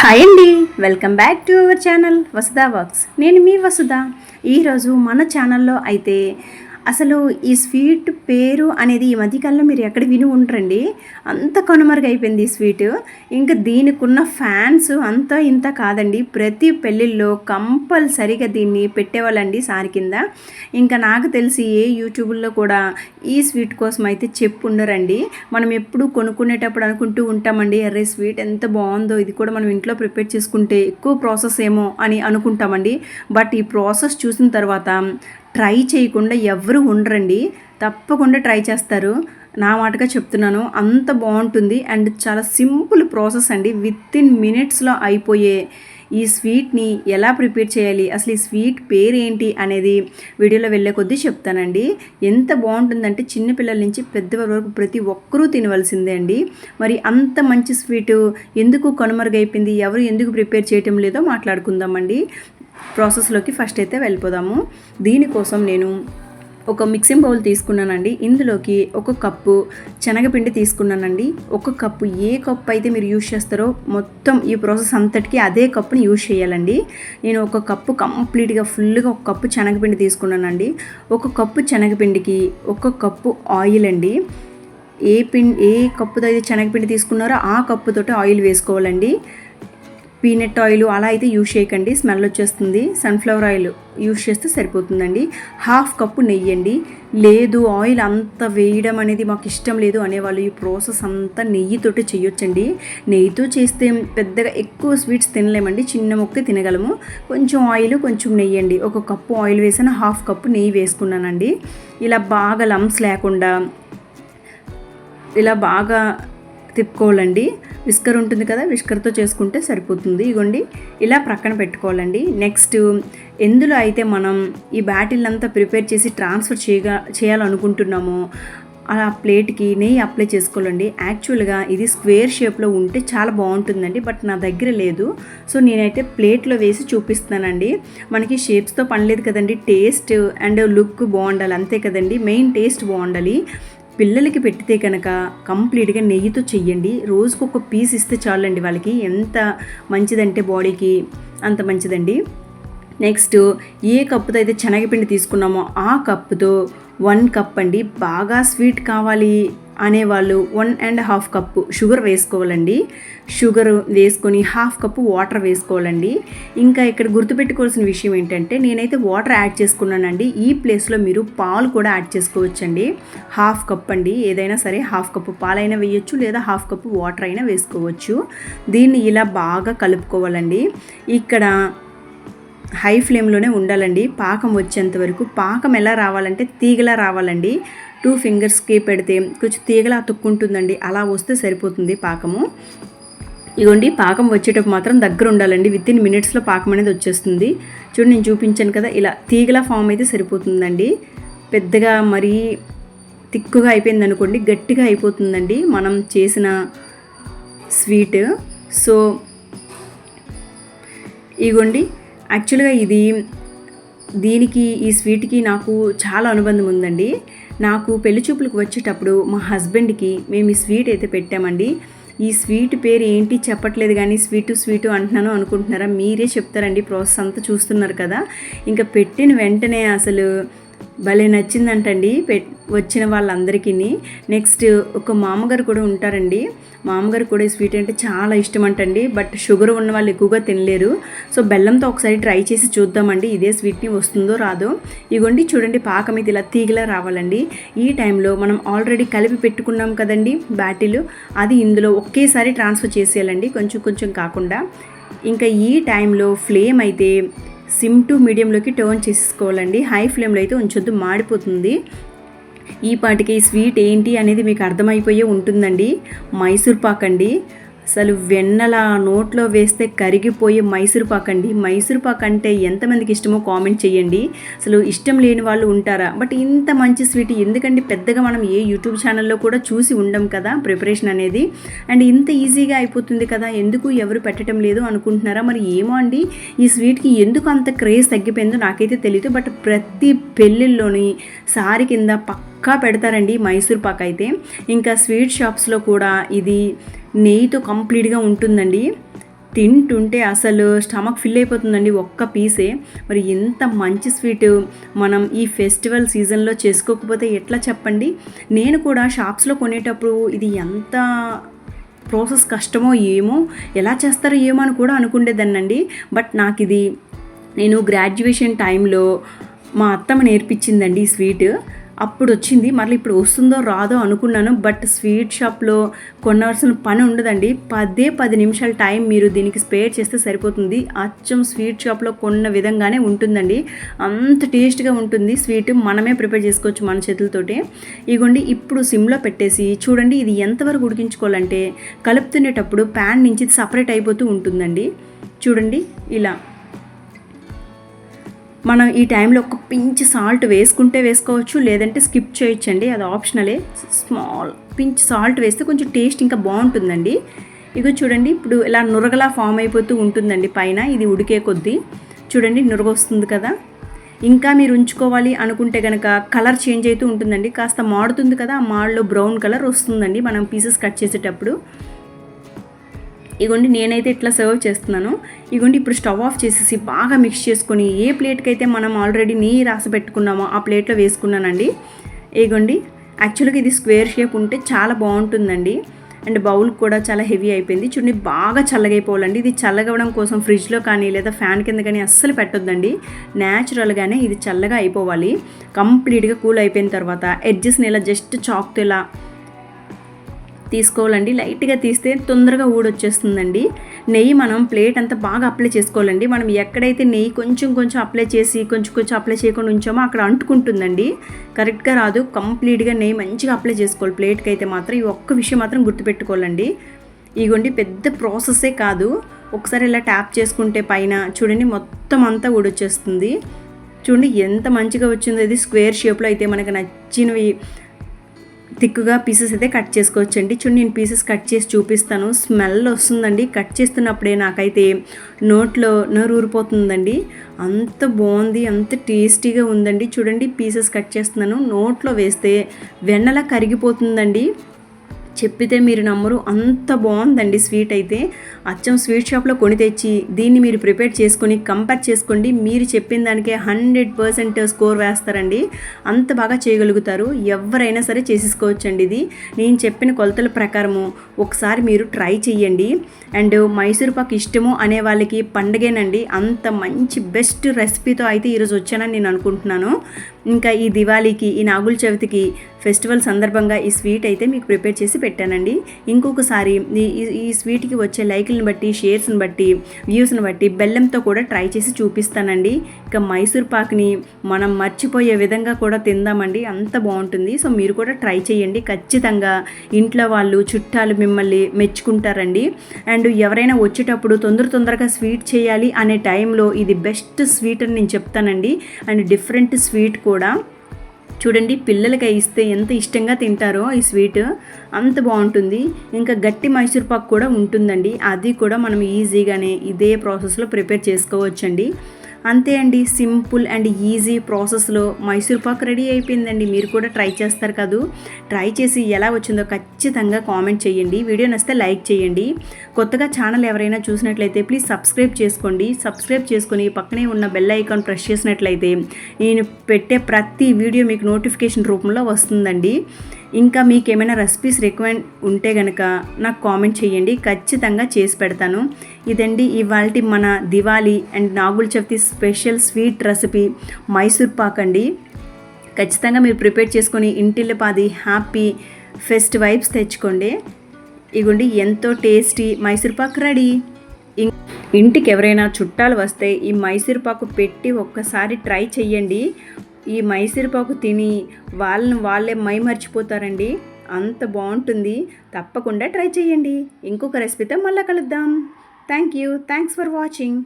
Hi అండి. Welcome back to our channel Vasudha works నేను మీ వసుధ. ఈరోజు మన ఛానల్లో అయితే అసలు ఈ స్వీట్ పేరు అనేది ఈ మధ్యకాలంలో మీరు ఎక్కడ విని ఉండరండి. అంత కనుమరుగైపోయింది ఈ స్వీట్. ఇంకా దీనికున్న ఫ్యాన్స్ అంతా ఇంత కాదండి. ప్రతి పెళ్ళిళ్ళలో కంపల్సరీగా దీన్ని పెట్టేవాళ్ళండి సారి కింద. ఇంకా నాకు తెలిసి ఏ యూట్యూబ్లో కూడా ఈ స్వీట్ కోసం అయితే చెప్పు ఉండరండి. మనం ఎప్పుడు కొనుక్కునేటప్పుడు అనుకుంటూ ఉంటామండి అరే స్వీట్ ఎంత బాగుందో ఇది కూడా మనం ఇంట్లో ప్రిపేర్ చేసుకుంటే ఎక్కువ ప్రాసెస్ ఏమో అని అనుకుంటామండి. బట్ ఈ ప్రాసెస్ చూసిన తర్వాత ట్రై చేయకుండా ఎవరు ఉండరండి. తప్పకుండా ట్రై చేస్తారు. నా మాటగా చెప్తున్నాను. అంత బాగుంటుంది. అండ్ చాలా సింపుల్ ప్రాసెస్ అండి. విత్ ఇన్ మినిట్స్లో అయిపోయే ఈ స్వీట్ని ఎలా ప్రిపేర్ చేయాలి? అసలు ఈ స్వీట్ పేరు ఏంటి అనేది వీడియోలో వెళ్ళే కొద్దీ చెప్తానండి. ఎంత బాగుంటుందంటే చిన్నపిల్లల నుంచి పెద్దవారి వరకు ప్రతి ఒక్కరూ తినవలసిందే అండి. మరి అంత మంచి స్వీట్ ఎందుకు కనుమరుగైపోయింది? ఎవరు ఎందుకు ప్రిపేర్ చేయటం లేదో మాట్లాడుకుందామండి. ప్రాసెస్లోకి ఫస్ట్ అయితే వెళ్ళిపోదాము. దీనికోసం నేను ఒక మిక్సింగ్ బౌల్ తీసుకున్నానండి. ఇందులోకి ఒక కప్పు శనగపిండి తీసుకున్నానండి. ఒక కప్పు ఏ కప్పు అయితే మీరు యూజ్ చేస్తారో మొత్తం ఈ ప్రాసెస్ అంతటికి అదే కప్పుని యూజ్ చేయాలండి. నేను ఒక కప్పు కంప్లీట్గా ఫుల్గా ఒక కప్పు శనగపిండి తీసుకున్నానండి. ఒక కప్పు శనగపిండికి ఒక కప్పు ఆయిల్ అండి. ఏ పిండి ఏ కప్పుతో అయితే శనగపిండి తీసుకున్నారో ఆ కప్పుతోటి ఆయిల్ వేసుకోవాలండి. పీనట్ ఆయిల్ అలా అయితే యూజ్ చేయకండి. స్మెల్ వచ్చేస్తుంది. సన్ఫ్లవర్ ఆయిల్ యూజ్ చేస్తే సరిపోతుందండి. హాఫ్ కప్పు నెయ్యి అండి. లేదు ఆయిల్ అంత వేయడం అనేది మాకు ఇష్టం లేదు అనేవాళ్ళు ఈ ప్రాసెస్ అంతా నెయ్యితోటి చేయొచ్చండి. నెయ్యితో చేస్తే పెద్దగా ఎక్కువ స్వీట్స్ తినలేమండి. చిన్న మొక్క తినగలము. కొంచెం ఆయిల్ కొంచెం నెయ్యి అండి. ఒక కప్పు ఆయిల్ వేసాను. హాఫ్ కప్పు నెయ్యి వేసుకున్నానండి. ఇలా బాగా లమ్స్ లేకుండా ఇలా బాగా తిప్పుకోవాలండి. విస్కర్ ఉంటుంది కదా విస్కర్తో చేసుకుంటే సరిపోతుంది. ఇగోండి ఇలా ప్రక్కన పెట్టుకోవాలండి. నెక్స్ట్ ఎందులో అయితే మనం ఈ బ్యాటిల్ అంతా ప్రిపేర్ చేసి ట్రాన్స్ఫర్ చేయగా చేయాలనుకుంటున్నామో ఆ ప్లేట్కి నెయ్యి అప్లై చేసుకోవాలండి. యాక్చువల్గా ఇది స్క్వేర్ షేప్లో ఉంటే చాలా బాగుంటుందండి బట్ నా దగ్గర లేదు. సో నేనైతే ప్లేట్లో వేసి చూపిస్తానండి మనకి షేప్స్తో పని లేదు కదండి టేస్ట్ అండ్ లుక్ బాగుండాలి అంతే కదండి. మెయిన్ టేస్ట్ బాగుండాలి. పిల్లలకి పెట్టితే కనుక కంప్లీట్గా నెయ్యితో చెయ్యండి. రోజుకు ఒక పీస్ ఇస్తే చాలండి వాళ్ళకి. ఎంత మంచిదంటే బాడీకి అంత మంచిదండి. నెక్స్ట్ ఏ కప్పుతో అయితే శనగపిండి తీసుకున్నామో ఆ కప్పుతో వన్ కప్ అండి. బాగా స్వీట్ కావాలి. అనేవాళ్ళు one and half cup sugar వేసుకోవాలండి. షుగర్ వేసుకొని హాఫ్ కప్పు వాటర్ వేసుకోవాలండి. ఇంకా ఇక్కడ గుర్తుపెట్టుకోవాల్సిన విషయం ఏంటంటే నేనైతే వాటర్ యాడ్ చేసుకున్నానండి. ఈ ప్లేస్లో మీరు పాలు కూడా యాడ్ చేసుకోవచ్చండి. హాఫ్ కప్ అండి. ఏదైనా సరే హాఫ్ కప్పు పాలైనా వేయొచ్చు లేదా హాఫ్ కప్పు వాటర్ అయినా వేసుకోవచ్చు. దీన్ని ఇలా బాగా కలుపుకోవాలండి. ఇక్కడ హై ఫ్లేమ్లోనే ఉండాలండి. పాకం వచ్చేంత వరకు పాకం ఎలా రావాలంటే తీగలా రావాలండి. టూ ఫింగర్స్కి పెడితే కొంచెం తీగలా అతుక్కుంటుందండి అలా వస్తే సరిపోతుంది పాకము. ఇగోండి పాకం వచ్చేటప్పుడు మాత్రం దగ్గర ఉండాలండి. విత్ ఇన్ మినిట్స్లో పాకం అనేది వచ్చేస్తుంది. చూడండి నేను చూపించాను కదా ఇలా తీగల ఫామ్ అయితే సరిపోతుందండి. పెద్దగా మరీ తిక్కుగా అయిపోయింది అనుకోండి గట్టిగా అయిపోతుందండి మనం చేసిన స్వీట్ సో ఇగోండి యాక్చువల్గా ఇది దీనికి ఈ స్వీట్కి నాకు చాలా అనుబంధం ఉందండి. నాకు పెళ్ళి చూపులకు వచ్చేటప్పుడు మా హస్బెండ్కి మేము ఈ స్వీట్ అయితే పెట్టామండి. ఈ స్వీట్ పేరు ఏంటి చెప్పట్లేదు కానీ స్వీటు స్వీటు అంటున్నాను అనుకుంటున్నారా? మీరే చెప్తారండి ప్రాసెస్ అంతా చూస్తున్నారు కదా. ఇంకా పెట్టిన వెంటనే అసలు భలే నచ్చిందంటండి. పె వచ్చిన వాళ్ళందరికీ నెక్స్ట్ ఒక మామగారు కూడా ఉంటారండి. మామగారు కూడా ఈ స్వీట్ అంటే చాలా ఇష్టం అంటండి బట్ షుగర్ ఉన్న వాళ్ళు ఎక్కువగా తినలేరు. సో బెల్లంతో ఒకసారి ట్రై చేసి చూద్దామండి. ఇదే స్వీట్ని వస్తుందో రాదో. ఇగోండి చూడండి పాకం ఇది ఇలా తీగలా రావాలండి. ఈ టైంలో మనం ఆల్రెడీ కలిపి పెట్టుకున్నాం కదండి బ్యాటిల్. అది ఇందులో ఒకేసారి ట్రాన్స్ఫర్ చేసేయాలండి. కొంచెం కొంచెం కాకుండా. ఇంకా ఈ టైంలో ఫ్లేమ్ అయితే సిమ్ టు మీడియంలోకి టర్న్ చేసుకోవాలండి. హై ఫ్లేమ్లో అయితే ఉంచొద్దు మాడిపోతుంది. ఈ పాటికి ఈ స్వీట్ ఏంటి అనేది మీకు అర్థమైపోయే ఉంటుందండి. మైసూర్ పాక్ అండి. అసలు వెన్నలా నోట్లో వేస్తే కరిగిపోయే మైసూర్ పాక్ అండి. మైసూర్ పాక్ అంటే ఎంతమందికి ఇష్టమో కామెంట్ చేయండి. అసలు ఇష్టం లేని వాళ్ళు ఉంటారా? బట్ ఇంత మంచి స్వీట్ ఎందుకంటే పెద్దగా మనం ఏ యూట్యూబ్ ఛానల్లో కూడా చూసి ఉండం కదా ప్రిపరేషన్ అనేది. అండ్ ఇంత ఈజీగా అయిపోతుంది కదా ఎందుకు ఎవరు పెట్టడం లేదు అనుకుంటున్నారా? మరి ఏమో అండి. ఈ స్వీట్కి ఎందుకు అంత క్రేజ్ తగ్గిపోయిందో నాకైతే తెలియదు బట్ ప్రతి పెళ్ళిళ్ళలోని సారి కింద పక్క పెడతారండి మైసూర్ పాక్ అయితే. ఇంకా స్వీట్ షాప్స్లో కూడా ఇది నెయ్యితో కంప్లీట్గా ఉంటుందండి. తింటుంటే అసలు స్టమక్ ఫిల్ అయిపోతుందండి ఒక్క పీసే. మరి ఎంత మంచి స్వీట్ మనం ఈ ఫెస్టివల్ సీజన్లో చేసుకోకపోతే ఎట్లా చెప్పండి? నేను కూడా షాప్స్లో కొనేటప్పుడు ఇది ఎంత ప్రాసెస్ కష్టమో ఏమో ఎలా చేస్తారో ఏమో అని కూడా అనుకుండేదాన్నండి. బట్ నాకు ఇది నేను గ్రాడ్యుయేషన్ టైంలో మా అత్తమ్మ నేర్పించిందండి ఈ స్వీట్. అప్పుడు వచ్చింది మళ్ళీ ఇప్పుడు వస్తుందో రాదో అనుకున్నాను. బట్ స్వీట్ షాప్లో కొనవలసిన పని ఉండదండి. పదే పది నిమిషాల టైం మీరు దీనికి స్పేర్ చేస్తే సరిపోతుంది. అచ్చం స్వీట్ షాప్లో కొన్న విధంగానే ఉంటుందండి. అంత టేస్ట్గా ఉంటుంది. స్వీట్ మనమే ప్రిపేర్ చేసుకోవచ్చు మన చేతులతోటి. ఇగోండి ఇప్పుడు సిమ్లో పెట్టేసి చూడండి ఇది ఎంతవరకు ఉడికించుకోవాలంటే కలుపుతునేటప్పుడు ప్యాన్ నుంచి సపరేట్ అయిపోతూ ఉంటుందండి. చూడండి ఇలా. మనం ఈ టైంలో ఒక పించ్ సాల్ట్ వేసుకుంటే వేసుకోవచ్చు లేదంటే స్కిప్ చేయొచ్చండి అది ఆప్షనలే. స్మాల్ పించ్ సాల్ట్ వేస్తే కొంచెం టేస్ట్ ఇంకా బాగుంటుందండి. ఇగో చూడండి ఇప్పుడు ఇలా నురగలా ఫామ్ అయిపోతూ ఉంటుందండి పైన ఇది ఉడికే కొద్దీ. చూడండి నురగ వస్తుంది కదా. ఇంకా మీరు ఉంచుకోవాలి అనుకుంటే కనుక కలర్ చేంజ్ అవుతూ ఉంటుందండి. కాస్త మాడుతుంది కదా ఆ మాడలో బ్రౌన్ కలర్ వస్తుందండి మనం పీసెస్ కట్ చేసేటప్పుడు. ఇగోండి నేనైతే ఇట్లా సర్వ్ చేస్తున్నాను. ఇగోండి ఇప్పుడు స్టవ్ ఆఫ్ చేసేసి బాగా మిక్స్ చేసుకొని ఏ ప్లేట్కి అయితే మనం ఆల్రెడీ నెయ్యి రాసి పెట్టుకున్నామో ఆ ప్లేట్లో వేసుకున్నానండి. ఇగోండి యాక్చువల్గా ఇది స్క్వేర్ షేప్ ఉంటే చాలా బాగుంటుందండి. అండ్ బౌల్ కూడా చాలా హెవీ అయిపోయింది. చూడండి బాగా చల్లగైపోవాలండి. ఇది చల్లగవడం కోసం ఫ్రిడ్జ్లో కానీ లేదా ఫ్యాన్ కింద కానీ అస్సలు పెట్టొద్దండి. న్యాచురల్గానే ఇది చల్లగా అయిపోవాలి. కంప్లీట్గా కూల్ అయిపోయిన తర్వాత ఎడ్జెస్ని ఇలా జస్ట్ చాక్తో ఇలా తీసుకోవాలండి. లైట్గా తీస్తే తొందరగా ఊడొచ్చేస్తుందండి. నెయ్యి మనం ప్లేట్ అంతా బాగా అప్లై చేసుకోవాలండి. మనం ఎక్కడైతే నెయ్యి కొంచెం కొంచెం అప్లై చేసి కొంచెం కొంచెం అప్లై చేయకుండా ఉంచామో అక్కడ అంటుకుంటుందండి. కరెక్ట్గా రాదు. కంప్లీట్గా నెయ్యి మంచిగా అప్లై చేసుకోవాలి. ప్లేట్కి అయితే మాత్రం ఈ ఒక్క విషయం మాత్రం గుర్తుపెట్టుకోవాలండి. ఇగోండి పెద్ద ప్రాసెస్సే కాదు. ఒకసారి ఇలా ట్యాప్ చేసుకుంటే పైన చూడండి మొత్తం అంతా ఊడొచ్చేస్తుంది. చూడండి ఎంత మంచిగా వచ్చిందో. ఇది స్క్వేర్ షేప్లో అయితే మనకు నచ్చినవి థిక్గా పీసెస్ అయితే కట్ చేసుకోవచ్చండి. చూడండి నేను పీసెస్ కట్ చేసి చూపిస్తాను. స్మెల్ వస్తుందండి. కట్ చేస్తున్నప్పుడే నాకైతే నోట్లో నోరు ఊరిపోతుందండి. అంత బాగుంది అంత టేస్టీగా ఉందండి. చూడండి పీసెస్ కట్ చేస్తున్నాను. నోట్లో వేస్తే వెన్నలా కరిగిపోతుందండి. చెప్పితే మీరు నమ్మరు. అంత బాగుందండి స్వీట్ అయితే. అచ్చం స్వీట్ షాప్లో కొని తెచ్చి దీన్ని మీరు ప్రిపేర్ చేసుకొని కంపేర్ చేసుకోండి. మీరు చెప్పిన దానికే హండ్రెడ్ పర్సెంట్ స్కోర్ వేస్తారండి. అంత బాగా చేయగలుగుతారు. ఎవరైనా సరే చేసేసుకోవచ్చండి ఇది. నేను చెప్పిన కొలతల ప్రకారము ఒకసారి మీరు ట్రై చేయండి అండ్ మైసూర్ పాక్ ఇష్టము అనే వాళ్ళకి పండగేనండి. అంత మంచి బెస్ట్ రెసిపీతో అయితే ఈరోజు వచ్చానని నేను అనుకుంటున్నాను. ఇంకా ఈ దివాళీకి ఈ నాగుల చవితికి ఫెస్టివల్ సందర్భంగా ఈ స్వీట్ అయితే మీకు ప్రిపేర్ చేసి పెట్టానండి. ఇంకొకసారి ఈ ఈ స్వీట్కి వచ్చే లైకులను బట్టి షేర్స్ని బట్టి వ్యూస్ని బట్టి బెల్లంతో కూడా ట్రై చేసి చూపిస్తానండి. ఇక మైసూర్ పాక్ని మనం మర్చిపోయే విధంగా కూడా తిందామండి. అంత బాగుంటుంది. సో మీరు కూడా ట్రై చేయండి. ఖచ్చితంగా ఇంట్లో వాళ్ళు చుట్టాలు మిమ్మల్ని మెచ్చుకుంటారండి. అండ్ ఎవరైనా వచ్చేటప్పుడు తొందర తొందరగా స్వీట్ చేయాలి అనే టైంలో ఇది బెస్ట్ స్వీట్ అని నేను చెప్తానండి. అండ్ డిఫరెంట్ స్వీట్ కూడా కూడా. చూడండి పిల్లలకి ఇస్తే ఎంత ఇష్టంగా తింటారో ఈ స్వీట్. అంత బాగుంటుంది. ఇంకా గట్టి మైసూర్ పాక్ కూడా ఉంటుందండి. అది కూడా మనం ఈజీగానే ఇదే ప్రాసెస్లో ప్రిపేర్ చేసుకోవచ్చండి. అంతే అండి సింపుల్ అండ్ ఈజీ ప్రాసెస్లో మైసూర్ పాక్ రెడీ అయిపోయిందండి. మీరు కూడా ట్రై చేస్తారు కదూ. ట్రై చేసి ఎలా వచ్చిందో ఖచ్చితంగా కామెంట్ చేయండి. వీడియో నచ్చితే లైక్ చేయండి. కొత్తగా ఛానల్ ఎవరైనా చూసినట్లయితే ప్లీజ్ సబ్స్క్రైబ్ చేసుకోండి. సబ్స్క్రైబ్ చేసుకొని పక్కనే ఉన్న బెల్ ఐకాన్ ప్రెస్ చేసినట్లయితే నేను పెట్టే ప్రతి వీడియో మీకు నోటిఫికేషన్ రూపంలో వస్తుందండి. ఇంకా మీకు ఏమైనా రెసిపీస్ రికమెండ్ ఉంటే కనుక నాకు కామెంట్ చేయండి ఖచ్చితంగా చేసి పెడతాను. ఇదండి ఇవాళ మన Diwali and Nagula Chavithi special sweet recipe Mysore pak అండి. ఖచ్చితంగా మీరు ప్రిపేర్ చేసుకొని ఇంటిల్లిపాది హ్యాపీ ఫెస్ట్ వైబ్స్ తెచ్చుకోండి. ఇగుండి ఎంతో టేస్టీ మైసూర్ పాక్ రెడీ. ఇంటికి ఎవరైనా చుట్టాలు వస్తే ఈ మైసూర్ పాకు పెట్టి ఒక్కసారి ట్రై చెయ్యండి. ఈ మైసూరుపాకు తిని వాళ్ళని వాళ్ళే మైమర్చిపోతారండి. అంత బాగుంటుంది. తప్పకుండా ట్రై చేయండి. ఇంకొక రెసిపీతో మళ్ళీ కలుద్దాం. Thank you thanks for watching